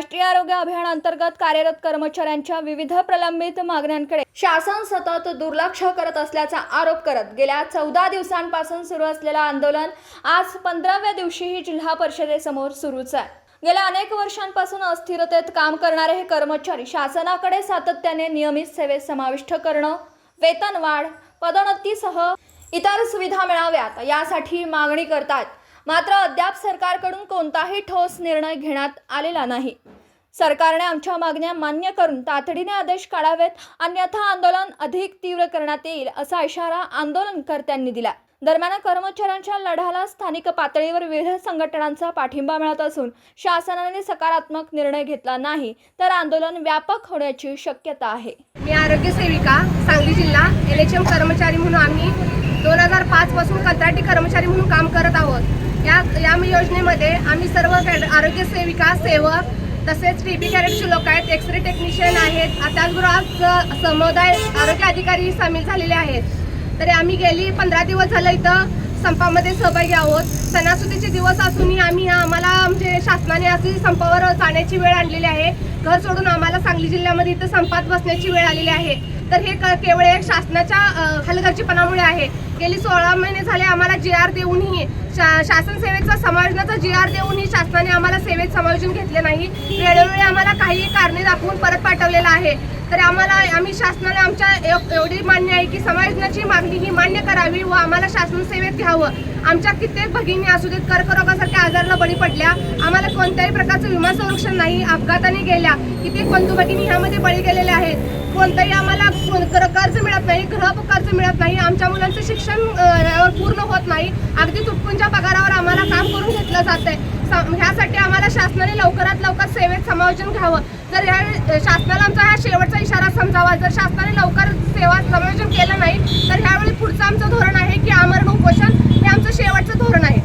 राष्ट्रीय आरोग्य अभियान अंतर्गत कार्यरत कर्मचाऱ्यांच्या विविध प्रलंबित मागण्यांकडे शासन सतत दुर्लक्ष करत असल्याचा आरोप करत गेल्या चौदा दिवसांपासून सुरू असलेलं आंदोलन आज पंधराव्या दिवशीही जिल्हा परिषदेसमोर सुरूच आहे. गेल्या अनेक वर्षांपासून अस्थिरतेत काम करणारे हे कर्मचारी शासनाकडे सातत्याने नियमित सेवेत समाविष्ट करणं वेतनवाढ पदोन्नतीसह इतर सुविधा मिळाव्यात यासाठी मागणी करतात. मात्र अद्याप सरकारकडून कोणताही ठोस निर्णय घेण्यात आलेला नाही. सरकारने आमच्या मागण्या मान्य करून तातडीने आदेश काढावेत अन्यथा आंदोलन अधिक तीव्र करण्यात येईल असा इशारा आंदोलनकर्त्यांनी दिला दरम्यान कर्मचाऱ्यांच्या लढ्याला स्थानिक पातळीवर विविध संघटनांचा पाठिंबा मिळत असून शासनाने सकारात्मक निर्णय घेतला नाही तर आंदोलन व्यापक होण्याची शक्यता आहे. मी आरोग्य सेविका सांगली जिल्हा एल एच एम कर्मचारी म्हणून आम्ही दोन हजार पाच पासून कंत्राटी कर्मचारी म्हणून काम करत आहोत. या या योजनेमध्ये आम्ही सर्व आरोग्य सेविका सेवक तसेच टी बी कॅरेटचे लोक आहेत एक्सरे टेक्निशियन आहेत. आता त्याचबरोबर समुदाय आरोग्य अधिकारी सामील झालेले आहेत. तरी आम्ही गेली पंधरा दिवस झालं इथं संपामध्ये सहभागी आहोत. सणासुदीचे दिवस असूनही आम्ही आम्हाला म्हणजे शासनाने अशी संपावर जाण्याची वेळ आणलेली आहे. घर सोडून आम्हाला सांगली जिल्ह्यामध्ये इथं संपात बसण्याची वेळ आलेली आहे. तर हे क- केवळ एक शासनाच्या हलगर्जीपणामुळे आहे. गेली सोळा महिने झाले आम्हाला जी आर देऊनही शा शासन सेवेचा समायोजनाचा जी आर देऊनही शासनाने आम्हाला सेवेत समायोजन घेतले नाही. वेळोवेळी आम्हाला काही कारणे दाखवून परत पाठवलेलं आहे. तर आम्हाला आम्ही शासनाने आमच्या एवढी मान्य आहे की समायोजनाची मागणी ही मान्य करावी व आम्हाला शासन सेवेत घ्यावं. आमच्या कित्येक भगिनी असू देत कर्करोगासारख्या आजाराला बळी पडल्या. आम्हाला कोणत्याही प्रकारचं विमा संरक्षण नाही. अपघाताने गेल्या. कित्येक बंधू भगिनी ह्यामध्ये बळी गेलेल्या आहेत. कोणतंही आम्हाला कर्ज मिळत नाही गृह कर्ज मिळत नाही आमच्या मुलांचं शिक्षण पूर्ण होत नाही. अगदी तुटपुंच्या पगारावर आम्हाला काम करून घेतलं जात आहे. ह्यासाठी आम्हाला शासनाने लवकरात लवकर सेवेत समायोजन घ्यावं. जर ह्या शासनाला आमचा हा शेवटचा इशारा समजावा जर शासनाने लवकर सेवा समायोजन केलं नाही तर ह्यावेळी पुढचं आमचं धोरण आहे की आमरण उपोषण हे आमचं शेवटचं धोरण आहे.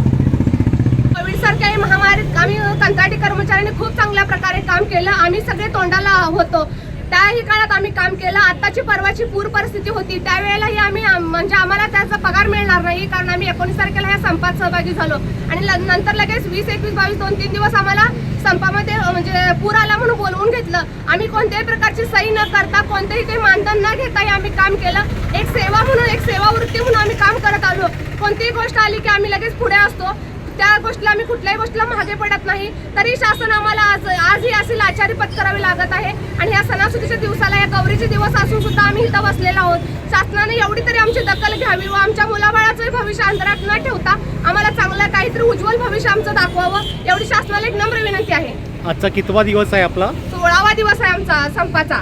कोविडसारख्या महामारीत आम्ही कंत्राटी कर्मचाऱ्यांनी खूप चांगल्या प्रकारे काम केलं. आम्ही सगळे तोंडाला होतो. त्याही काळात आम्ही काम केलं. आत्ताची परवाची पूर परिस्थिती होती. त्यावेळेलाही आम्ही म्हणजे आम्हाला त्याचा पगार मिळणार नाही कारण आम्ही एकोणीस तारखेला ह्या संपात सहभागी झालो. आणि ल- नंतर लगेच वीस एकवीस बावीस दोन तीन दिवस आम्हाला संपामध्ये म्हणजे पूर आला म्हणून बोलवून घेतलं. आम्ही कोणत्याही प्रकारची सही न करता कोणतेही ते मानधन न घेताही आम्ही काम केलं. एक सेवा म्हणून एक सेवा वृत्ती म्हणून आम्ही काम करत आलो. कोणतीही गोष्ट आली की आम्ही लगेच पुढे असतो. त्या गोष्टीला आम्ही कुठल्याही गोष्टीला मागे पडत नाही. तरी शासन आम्हाला आज आजही लाचारी पत्करावी लागत आहे. आणि या सणासुदीच्या दिवसाला या गौरीचे दिवस असून सुद्धा आम्ही इथं बसलेलो आहोत. शासनाने एवढी तरी आमची दखल घ्यावी व आमच्या मुलाबाळाचंही भविष्य अंतरात न ठेवता आम्हाला चांगलं काहीतरी उज्ज्वल भविष्य आमचं दाखवावं एवढी शासनाला एक नम्र विनंती आहे. आजचा कितवा दिवस आहे आपला? सोळावा दिवस आहे आमचा संपाचा.